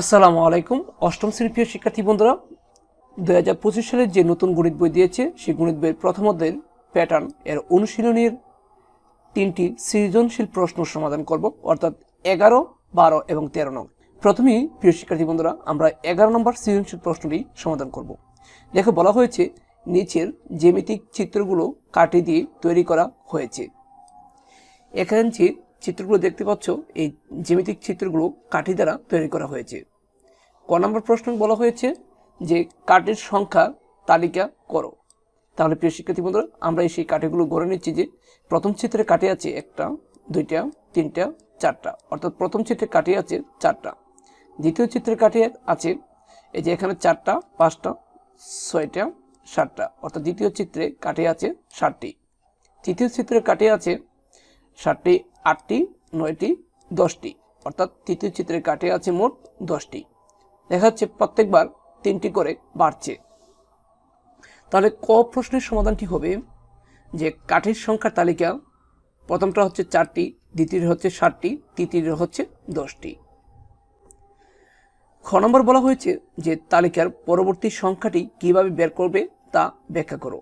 আসসালামু আলাইকুম। অষ্টম শ্রেণির প্রিয় শিক্ষার্থী বন্ধুরা দু হাজার পঁচিশ সালের যে নতুন গণিত বই দিয়েছে, সেই গণিত বইয়ের প্রথম অধ্যায়ের প্যাটার্ন এর অনুশীলনের তিনটি সৃজনশীল প্রশ্ন সমাধান করব, অর্থাৎ এগারো, বারো এবং তেরো নং। প্রথমেই, প্রিয় শিক্ষার্থী বন্ধুরা, আমরা এগারো নম্বর সৃজনশীল প্রশ্নটি সমাধান করব। দেখো, বলা হয়েছে, নিচের জ্যামিতিক চিত্রগুলো কাটি দিয়ে তৈরি করা হয়েছে। এখানে চিত্রগুলো দেখতে পাচ্ছ, এই জ্যামিতিক চিত্রগুলো কাঠি দ্বারা তৈরি করা হয়েছে। ক নম্বর প্রশ্ন বলা হয়েছে যে কাঠের সংখ্যা তালিকা করো। তাহলে প্রিয় শিক্ষার্থী বন্ধুরা, আমরা এই সেই কাঠিগুলো গড়ে নিচ্ছি যে প্রথম চিত্রে কাঠি আছে একটা, দুইটা, তিনটা, চারটা। অর্থাৎ প্রথম চিত্রে কাঠি আছে চারটা। দ্বিতীয় চিত্রে কাঠি আছে, এই যে এখানে চারটা, পাঁচটা, ছয়টা, সাতটা। অর্থাৎ দ্বিতীয় চিত্রে কাঠি আছে ষাটটি। তৃতীয় চিত্রে কাঠি আছে ষাটটি আটটি, নয়টি, দশটি। অর্থাৎ তৃতীয় চিত্রের কাটে আছে মোট দশটি। দেখা যাচ্ছে প্রত্যেকবার তিনটি করে বাড়ছে। তাহলে ক প্রশ্নের সমাধানটি হবে যে কাঠের সংখ্যার তালিকা প্রথমটা হচ্ছে চারটি, দ্বিতীয় হচ্ছে ষাটটি, তৃতীয় হচ্ছে দশটি। খ নম্বর বলা হয়েছে যে তালিকার পরবর্তী সংখ্যাটি কীভাবে বের করবে তা ব্যাখ্যা করো।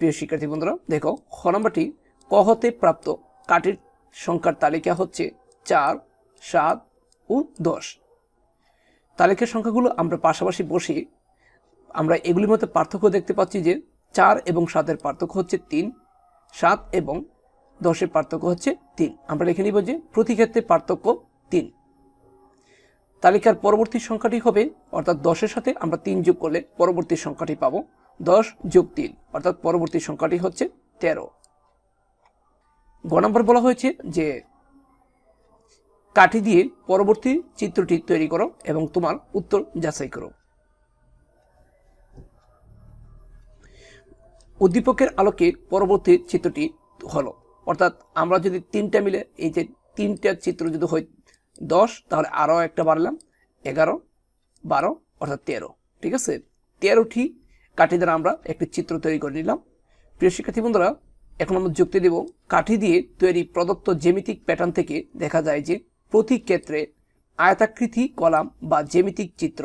প্রিয় শিক্ষার্থী বন্ধুরা, দেখো, খ নম্বরটি ক হতে প্রাপ্ত কাঠের সংখ্যার তালিকা হচ্ছে চার, সাত ও দশ। তালিকার সংখ্যাগুলো আমরা পাশাপাশি বসে। আমরা এগুলির মধ্যে পার্থক্য দেখতে পাচ্ছি যে চার এবং সাতের পার্থক্য হচ্ছে তিন, সাত এবং দশের পার্থক্য হচ্ছে তিন। আমরা লিখে নিব যে প্রতি ক্ষেত্রে পার্থক্য তিন। তালিকার পরবর্তী সংখ্যাটি হবে, অর্থাৎ দশের সাথে আমরা তিন যোগ করলে পরবর্তী সংখ্যাটি পাবো দশ যোগ তিন, অর্থাৎ পরবর্তী সংখ্যাটি হচ্ছে তেরো। গ নম্বর বলা হয়েছে যে, কাঠি দিয়ে পরবর্তী চিত্রটি তৈরি করো এবং তোমার উত্তর যাচাই করো। উদ্দীপকের আলোকে পরবর্তী চিত্রটি হলো। অর্থাৎ আমরা যদি তিনটা মিলে এই যে তিনটা চিত্র যদি হয়, দশ, তাহলে আরও একটা বাড়লাম, এগারো, বারো, অর্থাৎ তেরো। ঠিক আছে? তেরোটি কাঠি দ্বারা আমরা একটি চিত্র তৈরি করে নিলাম। প্রিয় শিক্ষার্থী বন্ধুরা এখন আমরা যুক্তি দেব, কাঠি দিয়ে তৈরি প্রদত্ত জ্যামিতিক প্যাটার্ন থেকে দেখা যায় যে প্রতি ক্ষেত্রে আয়তাকৃতি কলাম বা জ্যামিতিক চিত্র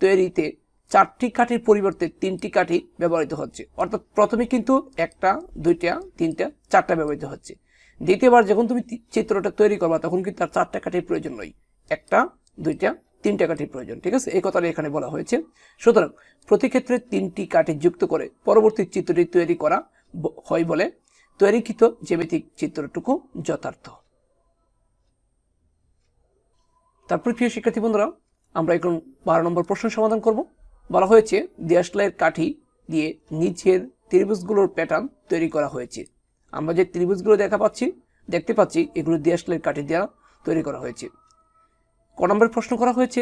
তৈরিতে চারটি কাঠির পরিবর্তে তিনটি কাঠি ব্যবহৃত হচ্ছে। অর্থাৎ প্রথমে কিন্তু একটা, দুইটা, তিনটা, চারটা ব্যবহৃত হচ্ছে। দ্বিতীয়বার যখন তুমি চিত্রটা তৈরি করবা, তখন কিন্তু তার চারটা কাঠির প্রয়োজন নয়। একটা, দুইটা, তিনটা কাঠির প্রয়োজন, ঠিক আছে? এই কথাটা এখানে বলা হয়েছে। সুতরাং প্রতি ক্ষেত্রে তিনটি কাঠি যুক্ত করে পরবর্তী চিত্রটি তৈরি করা হয় বলে তৈরিকৃত জ্যামিতিক চিত্রটুকু যথার্থ। তারপর প্রিয় শিক্ষার্থী বন্ধুরা, আমরা এখন বারো নম্বর প্রশ্ন সমাধান করব। বলা হয়েছে দেশলাইয়ের কাঠি দিয়ে নিচের ত্রিভুজগুলোর প্যাটার্ন তৈরি করা হয়েছে। আমরা যে ত্রিভুজগুলো দেখা পাচ্ছি, দেখতে পাচ্ছি, এগুলো দেশলাইয়ের কাঠি দেওয়া তৈরি করা হয়েছে। ক নম্বর প্রশ্ন করা হয়েছে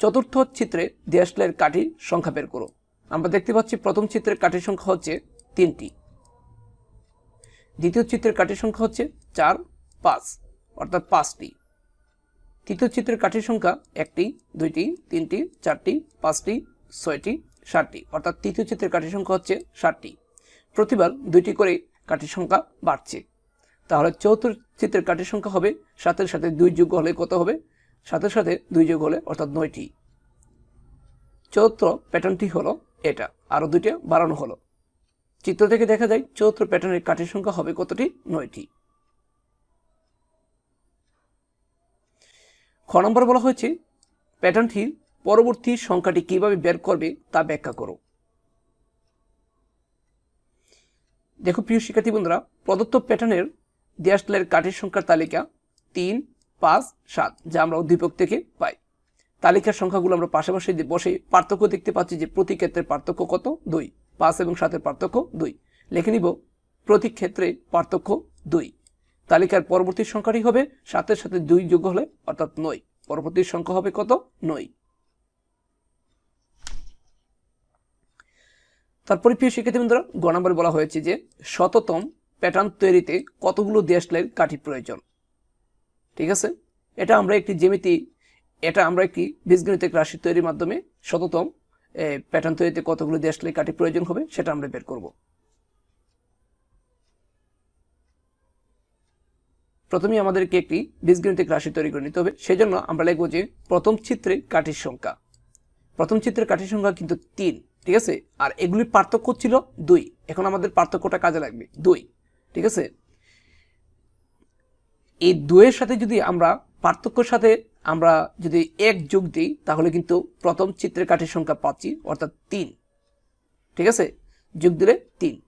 চতুর্থ চিত্রে দেশলাইয়ের কাঠির সংখ্যা বের করো। আমরা দেখতে পাচ্ছি, প্রথম চিত্রের কাঠির সংখ্যা হচ্ছে তিনটি। দ্বিতীয় চিত্রের কাঠির সংখ্যা হচ্ছে চার, পাঁচ, অর্থাৎ পাঁচটি। তৃতীয় চিত্রের কাঠির সংখ্যা একটি, দুইটি, তিনটি, চারটি, পাঁচটি, ছয়টি ষাটটি অর্থাৎ তৃতীয় চিত্রের কাঠির সংখ্যা হচ্ছে ষাটটি। প্রতিবার দুইটি করে কাঠির সংখ্যা বাড়ছে। তাহলে চতুর্থ চিত্রের কাঠির সংখ্যা হবে সাতের সাথে দুই যোগ হলে কত হবে? সাতের সাথে দুই যোগ হলে অর্থাৎ নয়টি। চতুর্থ প্যাটার্নটি হলো এটা। আরও দুইটা বাড়ানো হলো। চিত্র থেকে দেখা যায় চতুর্থ প্যাটার্নের কাঠের সংখ্যা হবে কতটি? নয়টি। খ নম্বর বলা হয়েছে প্যাটার্নটির পরবর্তী সংখ্যাটি কীভাবে বের করবে তা ব্যাখ্যা করো। দেখো, প্রিয় শিক্ষার্থী বন্ধুরা, প্রদত্ত প্যাটার্নের দেয়াশলাইয়ের কাঠের সংখ্যার তালিকা তিন, পাঁচ, সাত, যা আমরা উদ্দীপক থেকে পাই। তালিকার সংখ্যাগুলো আমরা পাশাপাশি বসে পার্থক্য দেখতে পাচ্ছি যে প্রতি ক্ষেত্রে পার্থক্য কত? দুই। পাঁচ এবং সাতের পার্থক্য দুই। লিখে নিব প্রতি ক্ষেত্রে পার্থক্য দুই। তালিকার পরবর্তী সংখ্যাটি হবে সাতের সাথে দুই যোগ হলে অর্থাৎ নয়। পরবর্তী সংখ্যা হবে কত? নয়। তারপরে প্রিয় শিক্ষার্থী বন্ধুরা গ নম্বরে বলা হয়েছে যে শততম প্যাটার্ন তৈরিতে কতগুলো দেশলাইয়ের কাঠি প্রয়োজন? ঠিক আছে? এটা আমরা একটি জ্যামিতি, এটা আমরা একটি বীজগণিতিক রাশি তৈরির মাধ্যমে শততম প্যাটার্ন তৈরিতে কতগুলো দেশলাই কাঠি প্রয়োজন হবে, সেটা আমরা বের করব। প্রথমেই আমাদেরকে একটি বীজগণিতিক রাশি তৈরি করে নিতে হবে, সেজন্য আমরা লিখব যে প্রথম চিত্রে কাঠির সংখ্যা। প্রথম চিত্রের কাঠির সংখ্যা কিন্তু তিন, ঠিক আছে? আর এগুলির পার্থক্য ছিল দুই। এখন আমাদের পার্থক্যটা কাজে লাগবে দুই, ঠিক আছে? এই দুইয়ের সাথে যদি আমরা পার্থক্যর সাথে আমরা যদি এক যোগ দিই, তাহলে কিন্তু প্রথম চিত্রের কাঠের সংখ্যা পাচ্ছি অর্থাৎ তিন। ঠিক আছে? যোগ দিলে তিন।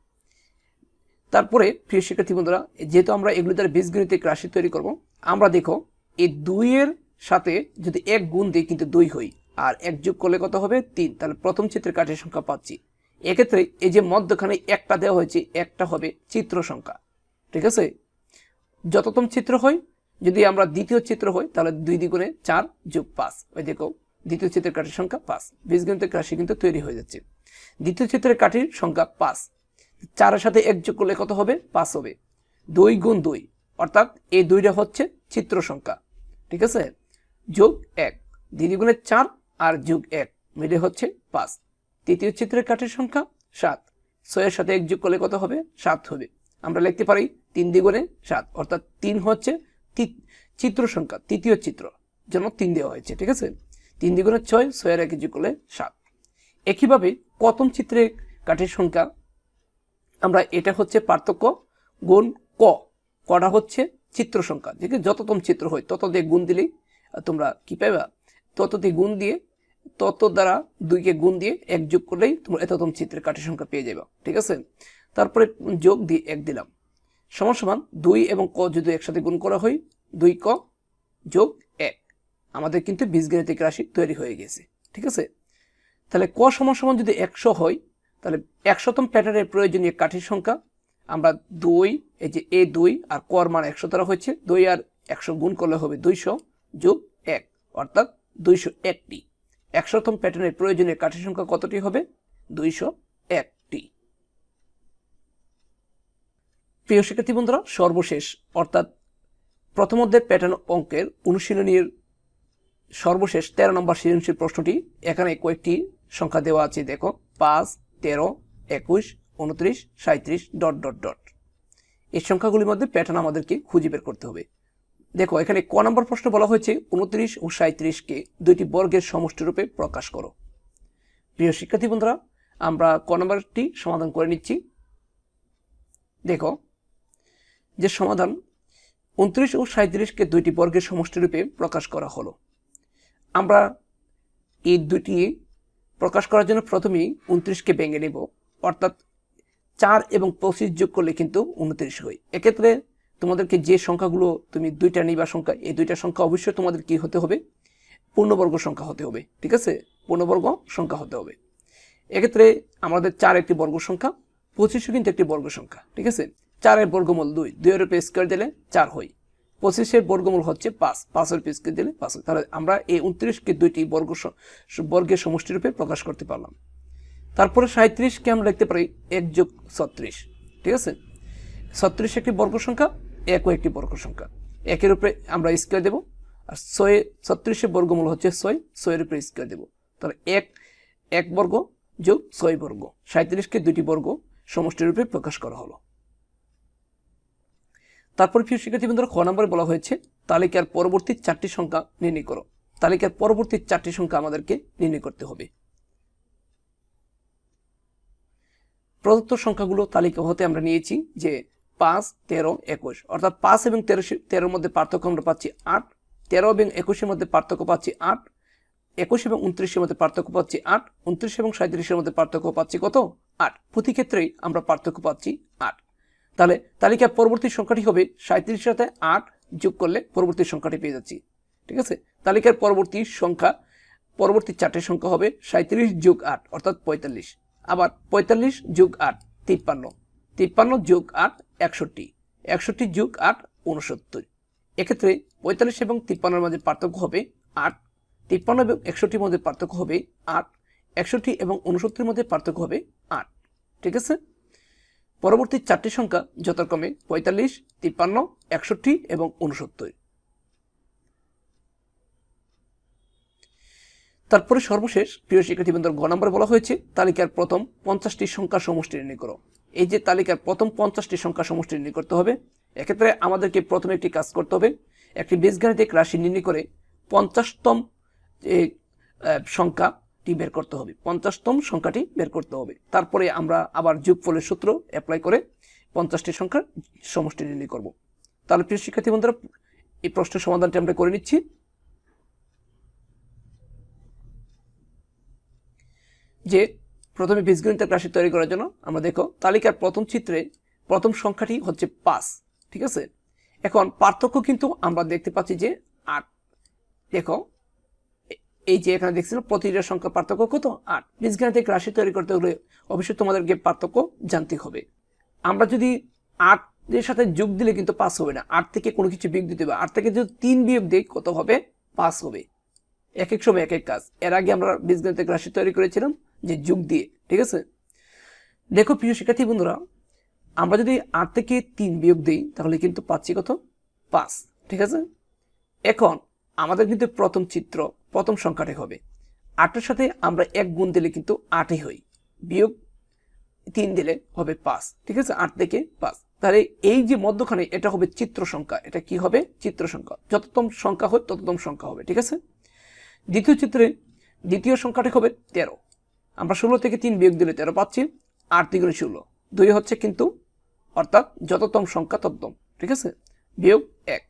তারপরে, প্রিয় শিক্ষার্থী বন্ধুরা, যেহেতু আমরা এগুলি দ্বারা বীজগণিতিক রাশি তৈরি করব, আমরা দেখো, এই দুইয়ের সাথে যদি এক গুণ দিই, কিন্তু দুই হই। আর এক যোগ করলে কত হবে? তিন। তাহলে প্রথম চিত্রের কাঠের সংখ্যা পাচ্ছি এক্ষেত্রে এই যে মধ্যখানে একটা দেওয়া হয়েছে, একটা হবে চিত্র সংখ্যা। ঠিক আছে? যততম চিত্র হয় যদি আমরা দ্বিতীয় চিত্র হই, তাহলে দুই দ্বিগুণে চার যোগ পাঁচ। ওই দেখো, দ্বিতীয় চিত্রের কাঠির সংখ্যা পাঁচ। বীজগণিতিক রাশি কিন্তু তৈরি হয়ে যাচ্ছে। দ্বিতীয় চিত্রের কাঠির সংখ্যা পাঁচ। চারের সাথে এক যোগ করলে কত হবে? পাঁচ হবে। দুই গুণ দুই, অর্থাৎ এই দুইটা হচ্ছে চিত্র সংখ্যা। ঠিক আছে? যোগ এক। দ্বিগুণের চার আর যোগ এক মিলে হচ্ছে পাঁচ। তৃতীয় চিত্রের কাঠের সংখ্যা সাত। ছয়ের সাথে এক যোগ করলে কত হবে? সাত হবে। আমরা লিখতে পারি তিন দ্বিগুণে সাত, অর্থাৎ তিন হচ্ছে চিত্র সংখ্যা, তৃতীয় চিত্র জন্য তিন দেওয়া হয়েছে, ঠিক আছে? তিন দ্বিগুণে ছয়, ছয়ের এক যোগ করলে সাত। একইভাবে প্রথম চিত্রে কাঠের সংখ্যা? আমরা এটা হচ্ছে পার্থক্য গুণ ক। কটা হচ্ছে? চিত্র সংখ্যা। আছে যততম চিত্র হয়, তত দিয়ে গুণ দিলেই তোমরা কি পাইবা? তত দিয়ে গুণ দিয়ে, তত দ্বারা দুইকে গুণ দিয়ে এক যোগ করলেই তোমরা এততম চিত্রের কাঠের সংখ্যা পেয়ে যাবে ঠিক আছে? তারপরে যোগ দিয়ে এক দিলাম। সমান সমান দুই এবং ক যদি একসাথে গুণ করা হয়, দুই ক যোগ এক। আমাদের কিন্তু বীজগণিতিক রাশি তৈরি হয়ে গেছে, ঠিক আছে? তাহলে ক সমান সমান যদি একশো হয়, তাহলে একশতম প্যাটার্নের প্রয়োজনীয় কাঠির সংখ্যা, আমরা দুই, এই যে এ দুই আর কর মান একশো তারা হচ্ছে দুই আর একশো গুণ করলে হবে দুইশো যোগ এক, অর্থাৎ দুইশো একটি। একশতম প্যাটার্নের প্রয়োজনীয় কাঠির সংখ্যা কতটি হবে? দুইশো একটি প্রিয় শিক্ষার্থী বন্ধুরা, সর্বশেষ, অর্থাৎ প্রথম অধ্যায়ের প্যাটার্ন অঙ্কের অনুশীলনীর সর্বশেষ তেরো নম্বর সৃজনশীল প্রশ্নটি, এখানে কয়েকটি সংখ্যা দেওয়া আছে, দেখো, পাঁচ, তেরো, একুশ, উনত্রিশ সাঁত্রিশ ডট ডট ডট। এই সংখ্যাগুলির মধ্যে প্যাটার্ন আমাদেরকে খুঁজে বের করতে হবে। দেখো, এখানে ক নম্বর প্রশ্ন বলা হয়েছে, উনত্রিশ ও সাঁত্রিশকে দুইটি বর্গের সমষ্টিরূপে প্রকাশ করো। প্রিয় শিক্ষার্থী বন্ধুরা, আমরা ক নম্বরটি সমাধান করে নিচ্ছি। দেখো যে সমাধান উনত্রিশ ও সাঁত্রিশকে দুইটি বর্গের সমষ্টিরূপে প্রকাশ করা হলো। আমরা এই দুটি প্রকাশ করার জন্য প্রথমেই উনত্রিশকে ভেঙে নেব, অর্থাৎ চার এবং পঁচিশ যোগ করলে কিন্তু উনত্রিশ হয়। এক্ষেত্রে তোমাদেরকে যে সংখ্যাগুলো তুমি দুইটা নিবা সংখ্যা, এই দুইটা সংখ্যা অবশ্যই তোমাদের কি হতে হবে? পূর্ণবর্গ সংখ্যা হতে হবে, ঠিক আছে? পূর্ণবর্গ সংখ্যা হতে হবে। এক্ষেত্রে আমাদের চার একটি বর্গ সংখ্যা, পঁচিশও কিন্তু একটি বর্গ সংখ্যা, ঠিক আছে? চারের বর্গমূল দুই। দুইয়ের উপরে স্কোয়ার দিলে চার হয়। পঁচিশের বর্গমূল হচ্ছে পাঁচ। পাঁচের উপরে স্কোয়ার দিলে পাঁচ। তাহলে আমরা এই উনত্রিশকে দুইটি বর্গ বর্গের সমষ্টিরূপে প্রকাশ করতে পারলাম। তারপরে সাঁত্রিশকে আমরা লিখতে পারি এক যোগ ছত্রিশ। ঠিক আছে? ছত্রিশ একটি বর্গ সংখ্যা একও একটি বর্গ সংখ্যা। একের উপরে আমরা স্কোয়ার দেব। আর ছয় ছত্রিশের বর্গমূল হচ্ছে ছয়। ছয়ের উপরে স্কোয়ার দেব। তাহলে এক এক বর্গ যোগ ছয় বর্গ। সাঁত্রিশকে দুটি বর্গ সমষ্টিরূপে প্রকাশ করা হলো। তারপর প্রিয় শিক্ষার্থী বন্ধুরা খ নম্বরে বলা হয়েছে, তালিকার পরবর্তী চারটি সংখ্যা নির্ণয় করো। তালিকার পরবর্তী চারটি সংখ্যা আমাদেরকে নির্ণয় করতে হবে। প্রদত্ত সংখ্যাগুলো তালিকা হতে আমরা নিয়েছি যে পাঁচ, তেরো, একুশ। অর্থাৎ পাঁচ এবং তেরো তেরোর মধ্যে পার্থক্য আমরা পাচ্ছি আট, তেরো এবং একুশের মধ্যে পার্থক্য পাচ্ছি আট, একুশ এবং উনত্রিশের মধ্যে পার্থক্য পাচ্ছি আট, উনত্রিশ এবং সাঁত্রিশের মধ্যে পার্থক্য পাচ্ছি কত? আট। প্রতি ক্ষেত্রেই আমরা পার্থক্য পাচ্ছি আট। তাহলে তালিকার পরবর্তী সংখ্যাটি হবে সাঁত্রিশের সাথে আট যোগ করলে পরবর্তী সংখ্যাটি পেয়ে যাচ্ছি। ঠিক আছে? তালিকার পরবর্তী সংখ্যা, পরবর্তী চারটি সংখ্যা হবে সাঁত্রিশ যোগ আট, অর্থাৎ পঁয়তাল্লিশ। আবার পঁয়তাল্লিশ যোগ আট, তিপ্পান্ন। তিপ্পান্ন যোগ আট, একষট্টি। একষট্টি যোগ আট উনসত্তর এক্ষেত্রে পঁয়তাল্লিশ এবং তিপ্পান্নর মাঝে পার্থক্য হবে আট। তিপ্পান্ন এবং একষট্টির মধ্যে পার্থক্য হবে আট। একষট্টি এবং উনসত্তরের মধ্যে পার্থক্য হবে আট। ঠিক আছে? পরবর্তী চারটি সংখ্যা যথাক্রমে পঁয়তাল্লিশ, তিপ্পান্ন, একষট্টি এবং উনসত্তর তারপরে সর্বশেষ প্রিয় শিক্ষার্থীবৃন্দর গ নম্বরে বলা হয়েছে, তালিকার প্রথম পঞ্চাশটি সংখ্যা সমষ্টি নির্ণয় করো এই যে তালিকার প্রথম পঞ্চাশটি সংখ্যা সমষ্টি নির্ণয় করতে হবে, এক্ষেত্রে আমাদেরকে প্রথমে একটি কাজ করতে হবে, একটি বীজগাণিতিক রাশি নির্ণয় করে পঞ্চাশতম যে সংখ্যাটি বের করতে হবে। পঞ্চাশতম সংখ্যাটি বের করতে হবে। তারপরে আমরা আবার যোগফলের সূত্র অ্যাপ্লাই করে পঞ্চাশটি সংখ্যার সমষ্টি নির্ণয় করব। তাহলে প্রিয় শিক্ষার্থী বন্ধুরা, এই প্রশ্নের সমাধানটি আমরা করে নিচ্ছি। যে প্রথমে বীজগণিতের রাশি তৈরি করার জন্য আমরা দেখো, তালিকার প্রথম চিত্রে প্রথম সংখ্যাটি হচ্ছে পাঁচ, ঠিক আছে? এখন পার্থক্য কিন্তু আমরা দেখতে পাচ্ছি যে আট। দেখো এই যে এখানে দেখছিল প্রতিটা সংখ্যা পার্থক্য কত? আট। বীজগাণিতিক রাশি তৈরি করতে হলে অবশ্যই তোমাদেরকে পার্থক্য জানতে হবে। আমরা যদি আট এর সাথে যোগ দিলে কিন্তু পাস হবে না। আট থেকে কোনো কিছু বিয়োগ দিতে হবে। আট থেকে যদি তিন বিয়োগ দিই, কত হবে? পাস হবে। এক এক সময় এক এক কাজ। এর আগে আমরা বীজগণিতিক রাশি তৈরি করেছিলাম যে যুগ দিয়ে, ঠিক আছে? দেখো প্রিয় শিক্ষার্থী বন্ধুরা, আমরা যদি আট থেকে তিন বিয়োগ দিই, তাহলে কিন্তু পাচ্ছি কত? পাঁচ ঠিক আছে? এখন আমাদের কিন্তু প্রথম চিত্র প্রথম সংখ্যাটি হবে। আটের সাথে আমরা এক গুণ দিলে কিন্তু আটই হই। বিয়োগ তিন দিলে হবে পাঁচ। ঠিক আছে? আট থেকে পাঁচ। তাহলে এই যে মধ্যখানে এটা হবে চিত্র সংখ্যা। এটা কি হবে? চিত্র সংখ্যা। যততম সংখ্যা হয় তততম সংখ্যা হবে। ঠিক আছে? দ্বিতীয় চিত্রে দ্বিতীয় সংখ্যাটি হবে তেরো। আমরা ষোলো থেকে তিন বিয়োগ দিলে তেরো পাচ্ছি। আট দ্বিগুণে ষোলো। দুই হচ্ছে কিন্তু অর্থাৎ যততম সংখ্যা তততম। ঠিক আছে? বিয়োগ এক।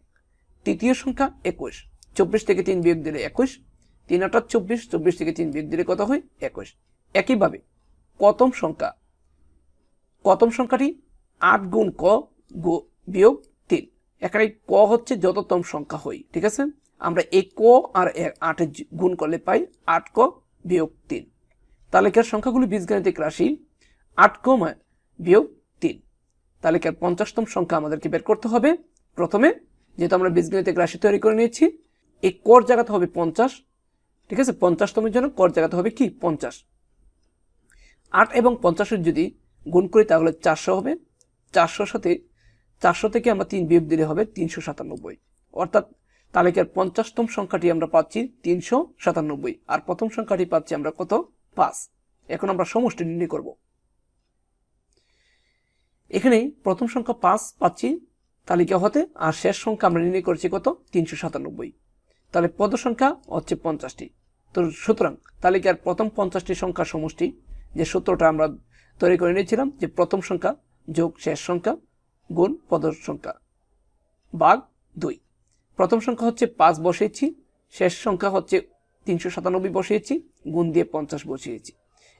তৃতীয় সংখ্যা একুশ। চব্বিশ থেকে তিন বিয়োগ দিলে একুশ। তিন আটা চব্বিশ চব্বিশ থেকে তিন বিয়োগ দিলে কত হয়? একুশ। একইভাবে কতম সংখ্যা কতম সংখ্যাটি আট গুণ ক বিয়োগ তিন। এখানে ক হচ্ছে যততম সংখ্যা হই, ঠিক আছে? আমরা এই ক আর এ আটের গুণ করলে পাই আট ক বিয়োগ তিন। তালিকার সংখ্যাগুলি বীজগাণিতিক রাশি? আট ক বিয়োগ তিন। তালিকার পঞ্চাশতম সংখ্যা আমাদেরকে বের করতে হবে? প্রথমে, যেহেতু আমরা বীজগাণিতিক রাশি তৈরি করে নিয়েছি, এই কর জায়গাতে হবে পঞ্চাশ ঠিক আছে পঞ্চাশতমের জন্য কর জায়গাতে হবে কি? পঞ্চাশ। আট এবং পঞ্চাশের যদি গুণ করি, তাহলে চারশো হবে। চারশোর সাথে, চারশো থেকে আমরা তিন বিয়োগ দিলে হবে তিনশো সাতানব্বই। অর্থাৎ তালিকার পঞ্চাশতম সংখ্যাটি আমরা পাচ্ছি তিনশো সাতানব্বই। আর প্রথম সংখ্যাটি পাচ্ছি আমরা কত? পাঁচ। এখন আমরা সমষ্টি নির্ণয় করব। এখানে প্রথম সংখ্যা পাঁচ পাচ্ছি তালিকা হতে? আর শেষ সংখ্যা আমরা নির্ণয় করছি কত? তিনশো সাতানব্বই। তাহলে পদ সংখ্যা হচ্ছে পঞ্চাশটি। তো সুতরাং তালিকার প্রথম পঞ্চাশটি সংখ্যা সমষ্টি যে সূত্রটা আমরা তৈরি করে নিয়েছিলাম, যে প্রথম সংখ্যা যোগ শেষ সংখ্যা গুণ পদ সংখ্যা বাঘ দুই। প্রথম সংখ্যা হচ্ছে পাঁচ বসিয়েছি, শেষ সংখ্যা হচ্ছে তিনশো সাতানব্বই বসিয়েছি, গুণ দিয়ে পঞ্চাশ বসিয়েছি।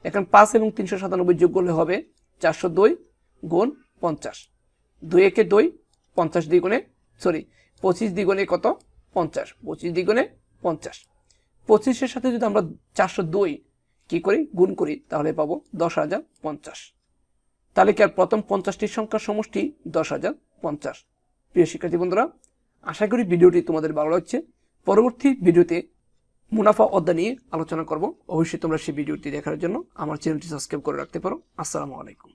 এখন পাঁচ এবং তিনশো সাতানব্বই যোগ করলে হবে চারশো দুই গুণ পঞ্চাশ। দুই একে দুই, পঞ্চাশ দ্বিগুণে সরি পঁচিশ দ্বিগুণে কত? পঞ্চাশ, পঁচিশ দ্বিগুণে পঞ্চাশ। পঁচিশের সাথে যদি আমরা চারশো দুই কী করি, গুণ করি, তাহলে পাবো দশ হাজার পঞ্চাশ। তালিকার প্রথম পঞ্চাশটি সংখ্যার সমষ্টি দশ হাজার পঞ্চাশ? প্রিয় শিক্ষার্থী বন্ধুরা, আশা করি ভিডিওটি তোমাদের ভালো লাগছে। পরবর্তী ভিডিওতে মুনাফা অধ্যায় নিয়ে আলোচনা করব। অবশ্যই তোমরা সেই ভিডিওটি দেখার জন্য আমার চ্যানেলটি সাবস্ক্রাইব করে রাখতে পারো। আসসালামু আলাইকুম।